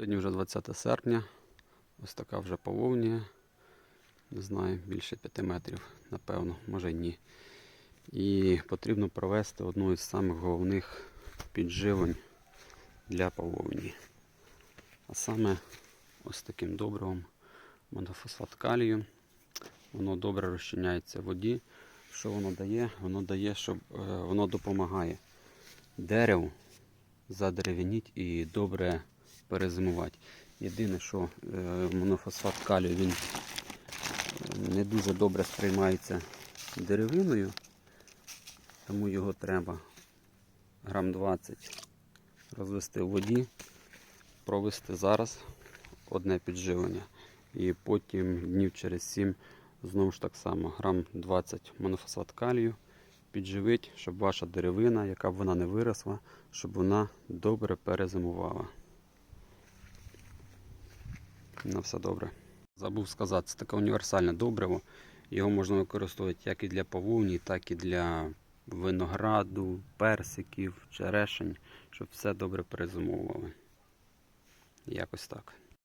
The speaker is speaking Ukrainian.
Сьогодні вже 20 серпня. Ось така вже пововнія. Не знаю, більше 5 метрів, напевно, може ні. І потрібно провести одну із самих головних підживлень для пововні. А саме ось таким добривом монофосфат калію. Воно добре розчиняється в воді. Що воно дає? Воно дає, щоб е, воно допомагає дереву задерев'яніть і добре перезимувати. Єдине, що е, монофосфат калію він е, не дуже добре сприймається деревиною, тому його треба грам 20 розвести в воді, провести зараз одне підживлення. І потім днів через 7 знову ж так само грам 20 монофосфат калію підживить, щоб ваша деревина, яка б вона не виросла, щоб вона добре перезимувала. На все добре. Забув сказати, це таке універсальне добриво. Його можна використовувати як і для павуні, так і для винограду, персиків, черешень, щоб все добре перезимовували. Якось так.